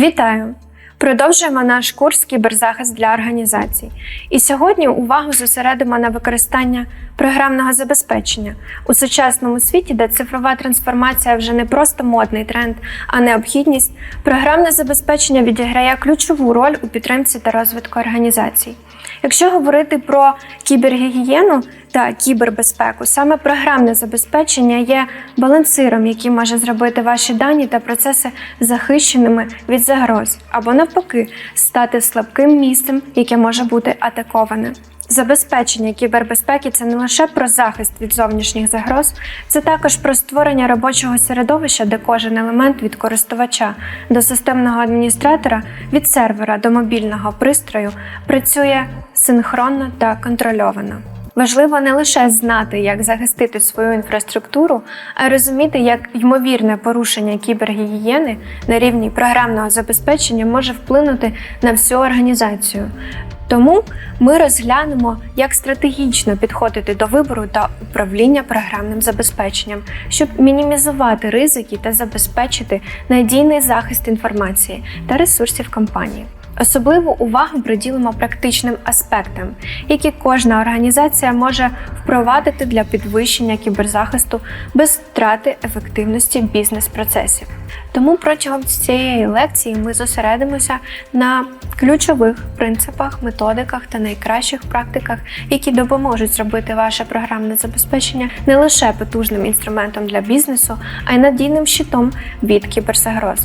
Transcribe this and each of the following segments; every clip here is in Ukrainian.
Вітаю! Продовжуємо наш курс кіберзахист для організацій. І сьогодні увагу зосередимо на використання програмного забезпечення у сучасному світі, де цифрова трансформація вже не просто модний тренд, а необхідність. Програмне забезпечення відіграє ключову роль у підтримці та розвитку організацій. Якщо говорити про кібергігієну та кібербезпеку, саме програмне забезпечення є балансиром, який може зробити ваші дані та процеси захищеними від загроз, або навпаки, стати слабким місцем, яке може бути атаковане. Забезпечення кібербезпеки це не лише про захист від зовнішніх загроз, це також про створення робочого середовища, де кожен елемент від користувача до системного адміністратора, від сервера до мобільного пристрою працює синхронно та контрольовано. Важливо не лише знати, як захистити свою інфраструктуру, а й розуміти, як ймовірне порушення кібергігієни на рівні програмного забезпечення може вплинути на всю організацію. Тому ми розглянемо, як стратегічно підходити до вибору та управління програмним забезпеченням, щоб мінімізувати ризики та забезпечити надійний захист інформації та ресурсів компанії. Особливу увагу приділимо практичним аспектам, які кожна організація може впровадити для підвищення кіберзахисту без втрати ефективності бізнес-процесів. Тому протягом цієї лекції ми зосередимося на ключових принципах, методиках та найкращих практиках, які допоможуть зробити ваше програмне забезпечення не лише потужним інструментом для бізнесу, а й надійним щитом від кіберзагроз.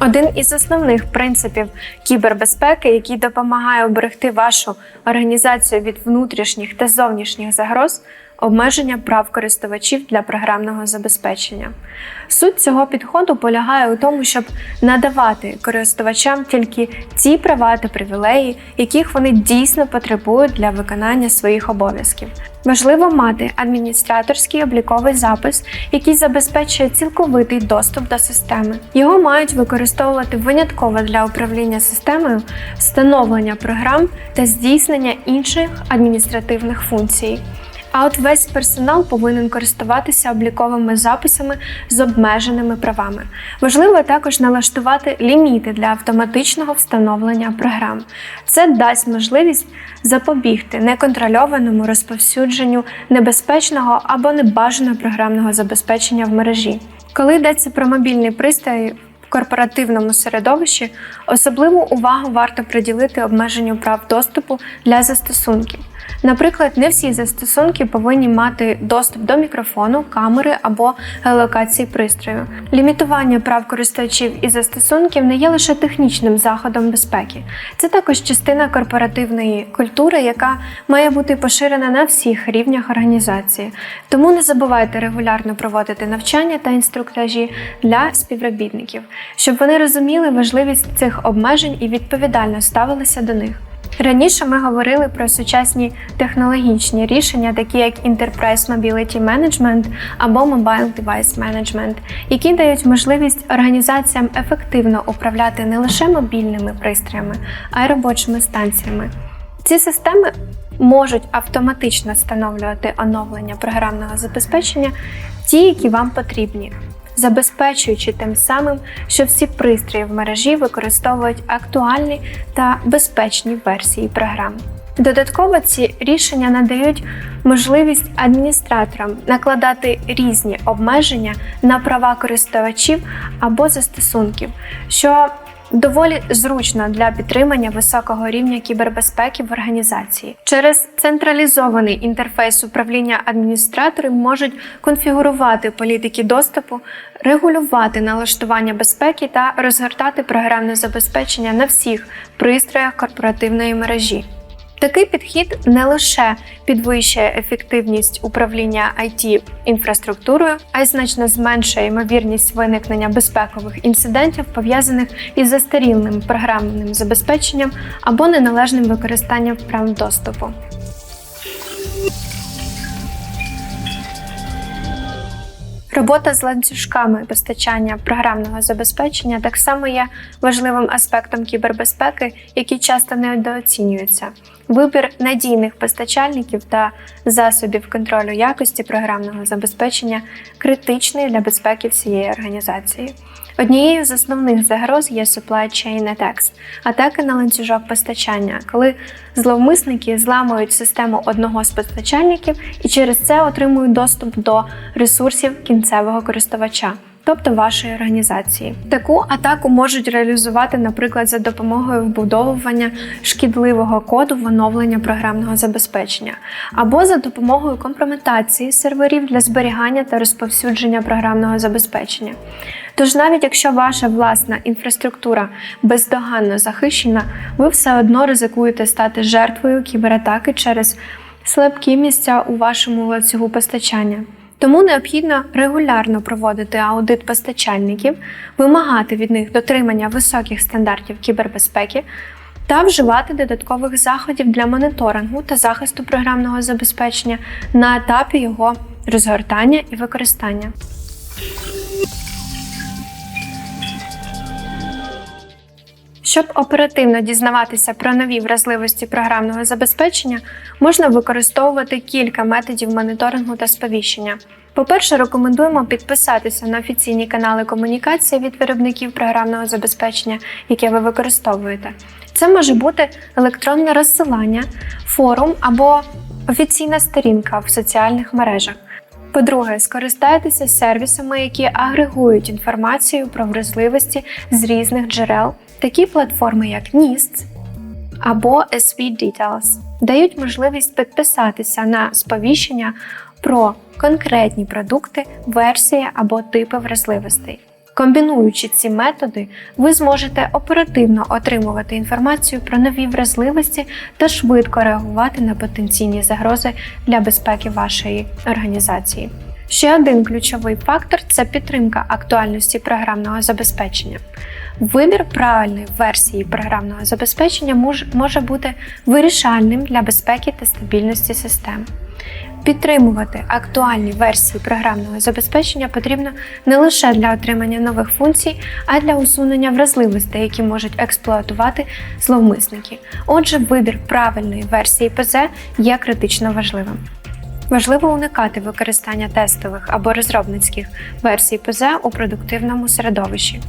Один із основних принципів кібербезпеки, який допомагає оберегти вашу організацію від внутрішніх та зовнішніх загроз, обмеження прав користувачів для програмного забезпечення. Суть цього підходу полягає у тому, щоб надавати користувачам тільки ті права та привілеї, яких вони дійсно потребують для виконання своїх обов'язків. Важливо мати адміністраторський обліковий запис, який забезпечує цілковитий доступ до системи. Його мають використовувати винятково для управління системою, встановлення програм та здійснення інших адміністративних функцій. А от весь персонал повинен користуватися обліковими записами з обмеженими правами. Важливо також налаштувати ліміти для автоматичного встановлення програм. Це дасть можливість запобігти неконтрольованому розповсюдженню небезпечного або небажаного програмного забезпечення в мережі. Коли йдеться про мобільний пристрій, в корпоративному середовищі особливу увагу варто приділити обмеженню прав доступу для застосунків. Наприклад, не всі застосунки повинні мати доступ до мікрофону, камери або геолокації пристрою. Лімітування прав користувачів і застосунків не є лише технічним заходом безпеки, це також частина корпоративної культури, яка має бути поширена на всіх рівнях організації. Тому не забувайте регулярно проводити навчання та інструктажі для співробітників, щоб вони розуміли важливість цих обмежень і відповідально ставилися до них. Раніше ми говорили про сучасні технологічні рішення, такі як Enterprise Mobility Management або Mobile Device Management, які дають можливість організаціям ефективно управляти не лише мобільними пристроями, а й робочими станціями. Ці системи можуть автоматично встановлювати оновлення програмного забезпечення, ті, які вам потрібні забезпечуючи тим самим, що всі пристрої в мережі використовують актуальні та безпечні версії програм. Додатково ці рішення надають можливість адміністраторам накладати різні обмеження на права користувачів або застосунків, що доволі зручно для підтримання високого рівня кібербезпеки в організації. Через централізований інтерфейс управління адміністратори можуть конфігурувати політики доступу, регулювати налаштування безпеки та розгортати програмне забезпечення на всіх пристроях корпоративної мережі. Такий підхід не лише підвищує ефективність управління it інфраструктурою, а й значно зменшує ймовірність виникнення безпекових інцидентів, пов'язаних із застарілим програмним забезпеченням або неналежним використанням прав доступу. Робота з ланцюжками постачання програмного забезпечення так само є важливим аспектом кібербезпеки, який часто недооцінюється. Вибір надійних постачальників та засобів контролю якості програмного забезпечення критичний для безпеки всієї організації. Однією з основних загроз є supply chain attacks – атаки на ланцюжок постачання, коли зловмисники зламують систему одного з постачальників і через це отримують доступ до ресурсів кінцевого користувача. Тобто вашої організації. Таку атаку можуть реалізувати, наприклад, за допомогою вбудовування шкідливого коду в оновлення програмного забезпечення, або за допомогою компрометації серверів для зберігання та розповсюдження програмного забезпечення. Тож, навіть якщо ваша власна інфраструктура бездоганно захищена, ви все одно ризикуєте стати жертвою кібератаки через слабкі місця у вашому ланцюгу постачання. Тому необхідно регулярно проводити аудит постачальників, вимагати від них дотримання високих стандартів кібербезпеки та вживати додаткових заходів для моніторингу та захисту програмного забезпечення на етапі його розгортання і використання. Щоб оперативно дізнаватися про нові вразливості програмного забезпечення, можна використовувати кілька методів моніторингу та сповіщення. По-перше, рекомендуємо підписатися на офіційні канали комунікації від виробників програмного забезпечення, яке ви використовуєте. Це може бути електронне розсилання, форум або офіційна сторінка в соціальних мережах. По-друге, скористайтеся сервісами, які агрегують інформацію про вразливості з різних джерел. Такі платформи, як NIST або SV Details, дають можливість підписатися на сповіщення про конкретні продукти, версії або типи вразливостей. Комбінуючи ці методи, ви зможете оперативно отримувати інформацію про нові вразливості та швидко реагувати на потенційні загрози для безпеки вашої організації. Ще один ключовий фактор це підтримка актуальності програмного забезпечення. Вибір правильної версії програмного забезпечення може бути вирішальним для безпеки та стабільності систем. Підтримувати актуальні версії програмного забезпечення потрібно не лише для отримання нових функцій, а й для усунення вразливостей, які можуть експлуатувати зловмисники. Отже, вибір правильної версії ПЗ є критично важливим. Важливо уникати використання тестових або розробницьких версій ПЗ у продуктивному середовищі.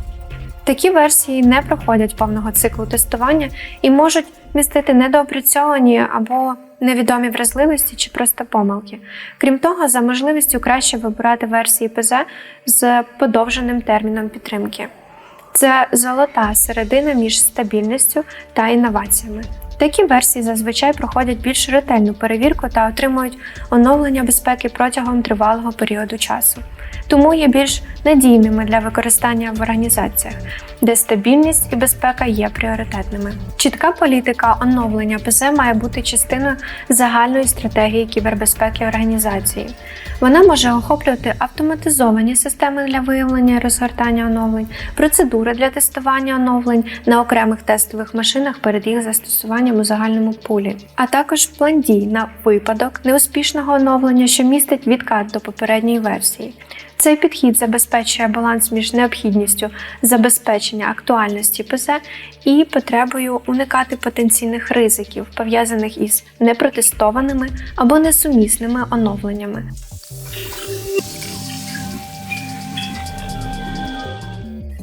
Такі версії не проходять повного циклу тестування і можуть містити недоопрацьовані або невідомі вразливості чи просто помилки. Крім того, за можливістю краще вибирати версії ПЗ з подовженим терміном підтримки. Це золота середина між стабільністю та інноваціями. Такі версії зазвичай проходять більш ретельну перевірку та отримують оновлення безпеки протягом тривалого періоду часу, тому є більш надійними для використання в організаціях, де стабільність і безпека є пріоритетними. Чітка політика оновлення ПЗ має бути частиною загальної стратегії кібербезпеки організації. Вона може охоплювати автоматизовані системи для виявлення і розгортання оновлень, процедури для тестування оновлень на окремих тестових машинах перед їх застосуванням у загальному пулі, а також план дій на випадок неуспішного оновлення, що містить відкат до попередньої версії. Цей підхід забезпечує баланс між необхідністю забезпечення актуальності ПЗ і потребою уникати потенційних ризиків, пов'язаних із непротестованими або несумісними оновленнями.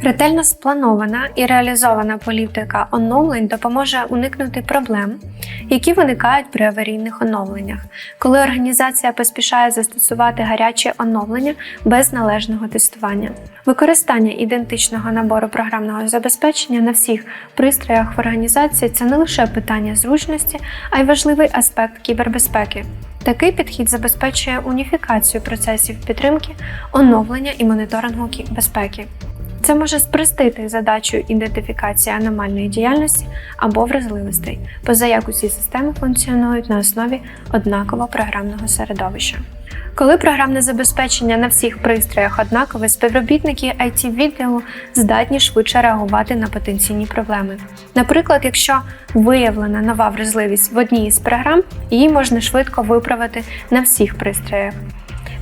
Ретельно спланована і реалізована політика оновлень допоможе уникнути проблем, які виникають при аварійних оновленнях, коли організація поспішає застосувати гарячі оновлення без належного тестування. Використання ідентичного набору програмного забезпечення на всіх пристроях в організації це не лише питання зручності, а й важливий аспект кібербезпеки. Такий підхід забезпечує уніфікацію процесів підтримки, оновлення і моніторингу безпеки. Це може спростити задачу ідентифікації аномальної діяльності або вразливостей, поза як усі системи функціонують на основі однакового програмного середовища. Коли програмне забезпечення на всіх пристроях однакове, співробітники it відділу здатні швидше реагувати на потенційні проблеми. Наприклад, якщо виявлена нова вразливість в одній із програм, її можна швидко виправити на всіх пристроях.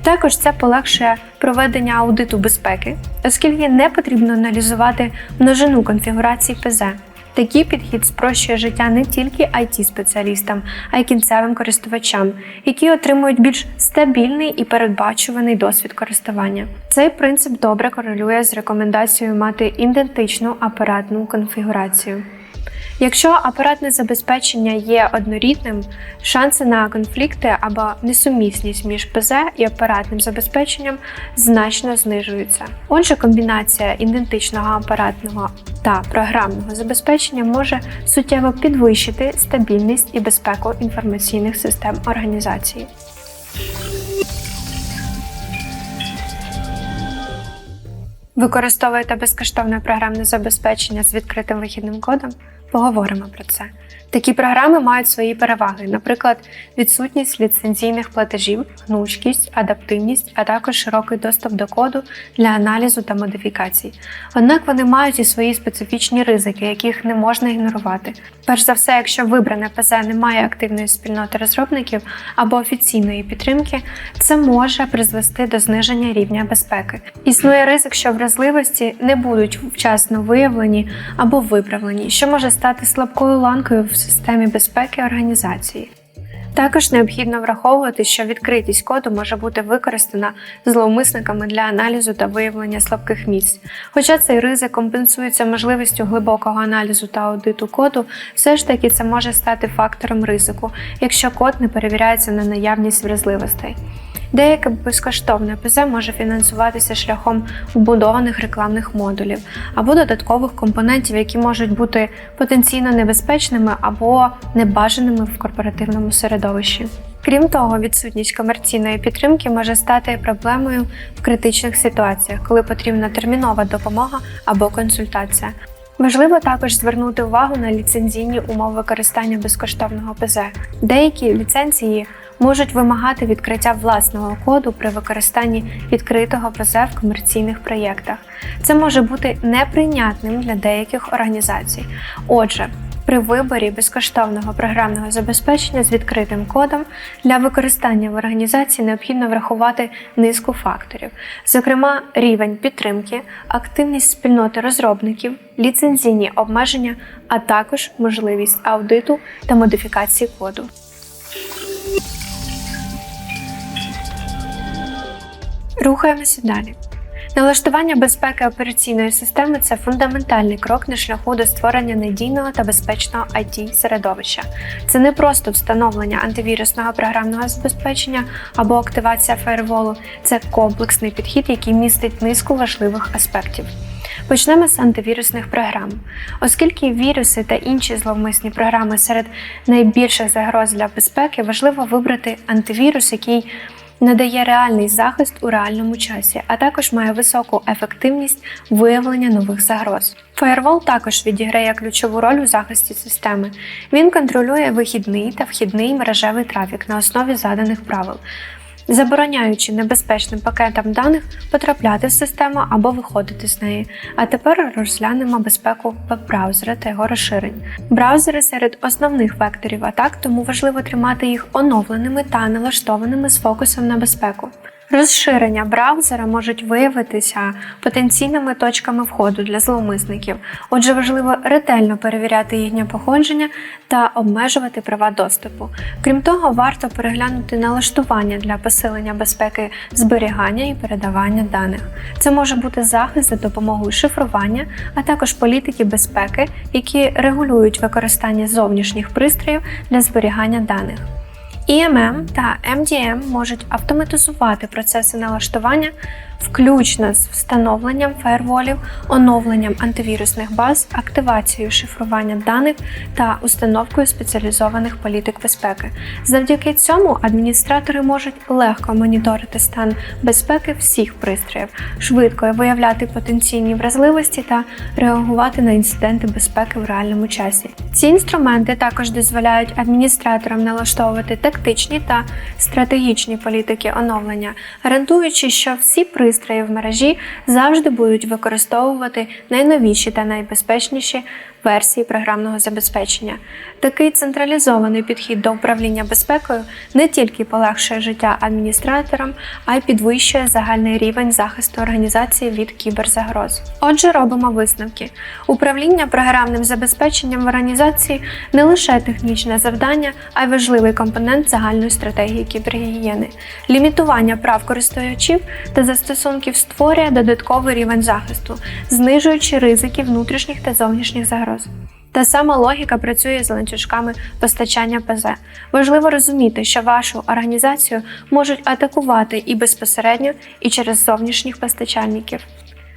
Також це полегшує проведення аудиту безпеки, оскільки не потрібно аналізувати множину конфігурацій ПЗ. Такий підхід спрощує життя не тільки it спеціалістам а й кінцевим користувачам, які отримують більш стабільний і передбачуваний досвід користування. Цей принцип добре корелює з рекомендацією мати ідентичну апаратну конфігурацію. Якщо апаратне забезпечення є однорідним, шанси на конфлікти або несумісність між ПЗ і апаратним забезпеченням значно знижуються. Отже, комбінація ідентичного апаратного та програмного забезпечення може суттєво підвищити стабільність і безпеку інформаційних систем організації. Використовуєте безкоштовне програмне забезпечення з відкритим вихідним кодом? Поговоримо про це. Такі програми мають свої переваги, наприклад, відсутність ліцензійних платежів, гнучкість, адаптивність, а також широкий доступ до коду для аналізу та модифікацій. Однак вони мають і свої специфічні ризики, яких не можна ігнорувати. Перш за все, якщо вибране ПЗ не має активної спільноти розробників або офіційної підтримки, це може призвести до зниження рівня безпеки. Існує ризик, що вразливості не будуть вчасно виявлені або виправлені, що може стати слабкою ланкою в системі безпеки організації. Також необхідно враховувати, що відкритість коду може бути використана зловмисниками для аналізу та виявлення слабких місць. Хоча цей ризик компенсується можливістю глибокого аналізу та аудиту коду, все ж таки це може стати фактором ризику, якщо код не перевіряється на наявність вразливостей. Деяке безкоштовне ПЗ може фінансуватися шляхом вбудованих рекламних модулів або додаткових компонентів, які можуть бути потенційно небезпечними або небажаними в корпоративному середовищі. Крім того, відсутність комерційної підтримки може стати проблемою в критичних ситуаціях, коли потрібна термінова допомога або консультація. Важливо також звернути увагу на ліцензійні умови використання безкоштовного ПЗ. Деякі ліцензії можуть вимагати відкриття власного коду при використанні відкритого ПЗ в комерційних проєктах. Це може бути неприйнятним для деяких організацій. Отже, при виборі безкоштовного програмного забезпечення з відкритим кодом для використання в організації необхідно врахувати низку факторів, зокрема рівень підтримки, активність спільноти розробників, ліцензійні обмеження, а також можливість аудиту та модифікації коду. Рухаємося далі. Налаштування безпеки операційної системи це фундаментальний крок на шляху до створення надійного та безпечного it середовища. Це не просто встановлення антивірусного програмного забезпечення або активація фаєрволу, це комплексний підхід, який містить низку важливих аспектів. Почнемо з антивірусних програм. Оскільки віруси та інші зловмисні програми серед найбільших загроз для безпеки, важливо вибрати антивірус, який надає реальний захист у реальному часі, а також має високу ефективність виявлення нових загроз. Firewall також відіграє ключову роль у захисті системи. Він контролює вихідний та вхідний мережевий трафік на основі заданих правил. Забороняючи небезпечним пакетам даних потрапляти в систему або виходити з неї. А тепер розглянемо безпеку веб-браузера та його розширень. Браузери серед основних векторів атак, тому важливо тримати їх оновленими та налаштованими з фокусом на безпеку. Розширення браузера можуть виявитися потенційними точками входу для зловмисників, отже, важливо ретельно перевіряти їхнє походження та обмежувати права доступу. Крім того, варто переглянути налаштування для посилення безпеки зберігання і передавання даних. Це може бути захист за допомогою шифрування, а також політики безпеки, які регулюють використання зовнішніх пристроїв для зберігання даних. EMM та MDM можуть автоматизувати процеси налаштування, включно з встановленням фаєрволів, оновленням антивірусних баз, активацією шифрування даних та установкою спеціалізованих політик безпеки. Завдяки цьому адміністратори можуть легко моніторити стан безпеки всіх пристроїв, швидко виявляти потенційні вразливості та реагувати на інциденти безпеки в реальному часі. Ці інструменти також дозволяють адміністраторам налаштовувати тактичні та стратегічні політики оновлення, гарантуючи, що всі пристрої в мережі завжди будуть використовувати найновіші та найбезпечніші версії програмного забезпечення. Такий централізований підхід до управління безпекою не тільки полегшує життя адміністраторам, а й підвищує загальний рівень захисту організації від кіберзагроз. Отже, робимо висновки. Управління програмним забезпеченням в організації не лише технічне завдання, а й важливий компонент загальної стратегії кібергігієни. Лімітування прав користувачів та застосунків створює додатковий рівень захисту, знижуючи ризики внутрішніх та зовнішніх загроз. Та сама логіка працює з ланцюжками постачання ПЗ. Важливо розуміти, що вашу організацію можуть атакувати і безпосередньо, і через зовнішніх постачальників.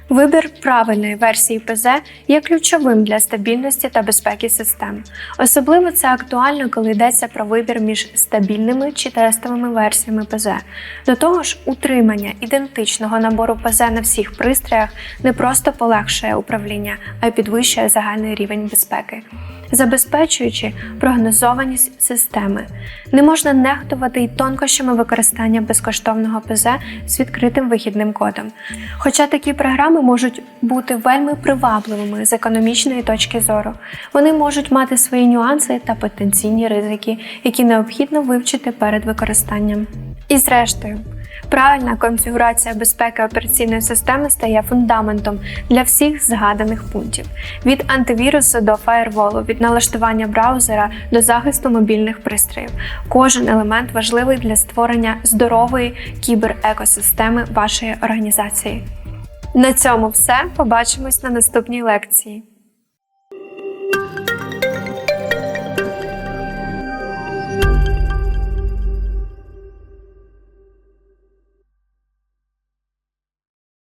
Вибір правильної версії ПЗ є ключовим для стабільності та безпеки систем. Особливо це актуально, коли йдеться про вибір між стабільними чи тестовими версіями ПЗ. До того ж, утримання ідентичного набору ПЗ на всіх пристроях не просто полегшує управління, а й підвищує загальний рівень безпеки. Забезпечуючи прогнозованість системи, не можна нехтувати й тонкощами використання безкоштовного ПЗ з відкритим вихідним кодом. Хоча такі програми можуть бути вельми привабливими з економічної точки зору, вони можуть мати свої нюанси та потенційні ризики, які необхідно вивчити перед використанням. І зрештою, правильна конфігурація безпеки операційної системи стає фундаментом для всіх згаданих пунктів: від антивірусу до фаєрволу, від налаштування браузера до захисту мобільних пристроїв. Кожен елемент важливий для створення здорової кіберекосистеми вашої організації. На цьому все. Побачимось на наступній лекції.